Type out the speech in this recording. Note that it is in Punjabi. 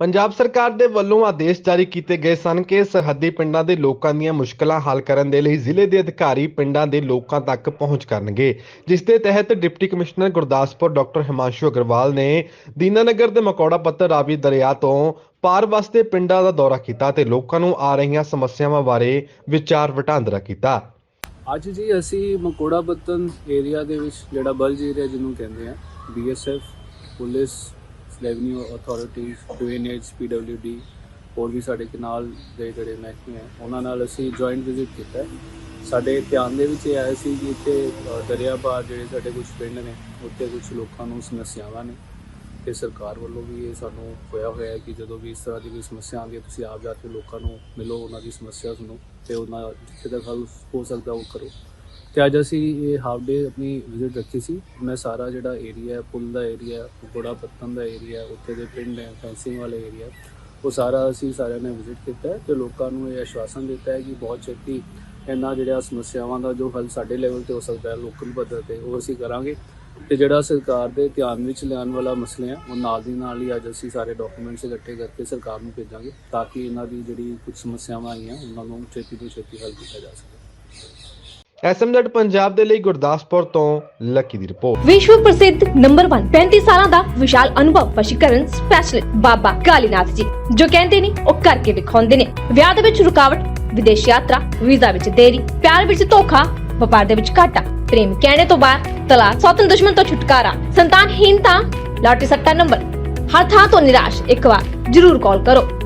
ਪੰਜਾਬ ਸਰਕਾਰ ਦੇ ਵੱਲੋਂ ਆਦੇਸ਼ ਜਾਰੀ ਕੀਤੇ ਗਏ ਸਨ ਕਿ ਸਰਹੱਦੀ ਪਿੰਡਾਂ ਦੇ ਲੋਕਾਂ ਦੀਆਂ ਮੁਸ਼ਕਲਾਂ ਹੱਲ ਕਰਨ ਦੇ ਲਈ ਜ਼ਿਲ੍ਹੇ ਦੇ ਅਧਿਕਾਰੀ ਪਿੰਡਾਂ ਦੇ ਲੋਕਾਂ ਤੱਕ ਪਹੁੰਚ ਕਰਨਗੇ, ਜਿਸ ਦੇ ਤਹਿਤ deputy commissioner Gurdaspur doctor Himanshu Agarwal ਨੇ ਦੀਨਾਨਗਰ ਦੇ ਮਕੌੜਾ ਪੱਤਰ ਰਾਵੀ ਦਰਿਆ ਤੋਂ ਪਾਰ ਵਸਦੇ ਪਿੰਡਾਂ ਦਾ ਦੌਰਾ ਕੀਤਾ ਤੇ ਲੋਕਾਂ ਨੂੰ ਆ ਰਹੀਆਂ ਸਮੱਸਿਆਵਾਂ ਬਾਰੇ ਵਿਚਾਰ ਵਟਾਂਦਰਾ ਕੀਤਾ। ਅੱਜ ਜੀ ਅਸੀਂ ਮਕੌੜਾ ਬੱਤਨ ਏਰੀਆ ਦੇ ਵਿੱਚ ਜਿਹੜਾ ਬਲਜ ਏਰੀਆ ਜਿਹਨੂੰ ਕਹਿੰਦੇ ਆ ਬੀਐਸਐਫ ਪੁਲਿਸ ਰੈਵਨਿਊ ਅਥਾਰਟੀਜ਼ ਡਿਊਐਨਐਚ ਪੀਡਬਲਯੂਡੀ ਹੋਰ ਵੀ ਸਾਡੇ ਕਨਾਲ ਦੇ ਜਿਹੜੇ ਮਹਿਕਮੇ ਆ ਉਹਨਾਂ ਨਾਲ ਅਸੀਂ ਜੁਆਇੰਟ ਵਿਜ਼ਿਟ ਕੀਤਾ ਸਾਡੇ ਧਿਆਨ ਦੇ ਵਿੱਚ ਇਹ ਆਇਆ ਸੀ ਕਿ ਇੱਥੇ ਅ, ਦਰਿਆ ਪਾਰ ਜਿਹੜੇ ਸਾਡੇ ਕੁਝ ਪਿੰਡ ਨੇ ਉੱਥੇ ਕੁਝ ਲੋਕਾਂ ਨੂੰ ਸਮੱਸਿਆਵਾਂ ਨੇ ਤੇ ਸਰਕਾਰ ਵੱਲੋਂ ਵੀ ਇਹ ਸਾਨੂੰ ਹੋਇਆ ਹੋਇਆ ਹੈ ਕਿ ਜਦੋਂ ਵੀ ਇਸ ਤਰ੍ਹਾਂ ਦੀ ਕੋਈ ਸਮੱਸਿਆ ਆਉਂਦੀ ਹੈ ਤੁਸੀਂ ਆਪ ਜਾ ਕੇ ਲੋਕਾਂ ਨੂੰ ਮਿਲੋ ਉਹਨਾਂ ਦੀ ਸਮੱਸਿਆ ਸੁਣੋ ਤੇ ਉਹਨਾਂ ਜਿੱਥੇ ਤੱਕ ਹੱਲ ਹੋ ਸਕਦਾ ਉਹ ਕਰੋ। ਤੇ ਅੱਜ ਅਸੀਂ ਇਹ ਹਾਫ ਡੇ ਆਪਣੀ ਵਿਜ਼ਿਟ ਰੱਖੀ ਸੀ। ਮੈਂ ਸਾਰਾ ਜਿਹੜਾ ਏਰੀਆ ਪੁੱਲ ਦਾ ਏਰੀਆ ਕੋੜਾ ਪੱਤਨ ਦਾ ਏਰੀਆ ਉੱਥੇ ਦੇ ਪਿੰਡ ਹੈ ਫੈਂਸਿੰਗ ਵਾਲੇ ਏਰੀਆ ਉਹ ਸਾਰਾ ਅਸੀਂ ਸਾਰਿਆਂ ਨੇ ਵਿਜ਼ਿਟ ਕੀਤਾ ਹੈ ਤੇ ਲੋਕਾਂ ਨੂੰ ਇਹ ਆਸ਼ਵਾਸਨ ਦਿੱਤਾ ਹੈ ਕਿ ਬਹੁਤ ਛੇਤੀ ਇਹਨਾਂ ਜਿਹੜਾ ਸਮੱਸਿਆਵਾਂ ਦਾ ਜੋ ਹੱਲ ਸਾਡੇ ਲੈਵਲ ਤੇ ਹੋ ਸਕਦਾ ਹੈ ਲੋਕਲ ਪੱਧਰ ਤੇ ਉਹ ਅਸੀਂ ਕਰਾਂਗੇ। ਤੇ ਜਿਹੜਾ ਸਰਕਾਰ ਦੇ ਧਿਆਨ ਵਿੱਚ ਲਿਆਉਣ ਵਾਲਾ ਮਸਲੇ ਆ ਉਹ ਨਾਲ ਦੀ ਨਾਲ ਹੀ ਅੱਜ ਅਸੀਂ ਸਾਰੇ ਡਾਕੂਮੈਂਟਸ ਇਕੱਠੇ ਕਰਕੇ ਸਰਕਾਰ ਨੂੰ ਭੇਜਾਂਗੇ ਤਾਂ ਕਿ ਇਹਨਾਂ ਦੀ ਜਿਹੜੀ ਕੁਝ ਸਮੱਸਿਆਵਾਂ ਆਈਆਂ, ਉਹਨਾਂ ਨੂੰ ਛੇਤੀ ਤੋਂ ਛੇਤੀ ਹੱਲ ਕੀਤਾ ਜਾ ਸਕੇ। ਐਸਐਮਜ਼ੈਡ ਪੰਜਾਬ ਦੇ ਲਈ ਗੁਰਦਾਸਪੁਰ ਤੋਂ ਲੱਕੀ ਦੀ ਰਿਪੋਰਟ। ਵਿਸ਼ਵ ਪ੍ਰਸਿੱਧ ਨੰਬਰ 1 35 ਸਾਲਾਂ ਦਾ ਵਿਸ਼ਾਲ ਅਨੁਭਵ ਵਸ਼ੀਕਰਨ ਸਪੈਸ਼ਲਿਸਟ ਬਾਬਾ ਕਾਲੀਨਾਥ ਜੀ, ਜੋ ਕਹਿੰਦੇ ਨੇ ਉਹ ਕਰਕੇ ਵਿਖਾਉਂਦੇ ਨੇ। ਵਿਆਹ ਦੇ ਵਿੱਚ ਰੁਕਾਵਟ, ਵਿਦੇਸ਼ ਯਾਤਰਾ, ਵੀਜ਼ਾ ਵਿੱਚ ਦੇਰੀ, ਪਿਆਰ ਵਿੱਚ ਧੋਖਾ, ਵਪਾਰ ਦੇ ਵਿੱਚ ਘਾਟਾ, ਪ੍ਰੇਮ ਕਹਿਣੇ ਤੋਂ ਬਾਅਦ ਤਲਾਕ, ਸੌਤਨ ਦੁਸ਼ਮਣ ਤੋਂ ਛੁਟਕਾਰਾ ਸੰਤਾਨਹੀਨਤਾ ਲਾਟਰੀ ਸੱਟਾ ਨੰਬਰ। ਹਰ ਥਾਂ ਤੋਂ ਨਿਰਾਸ਼, ਇੱਕ ਵਾਰ ਜ਼ਰੂਰ ਕਾਲ ਕਰੋ।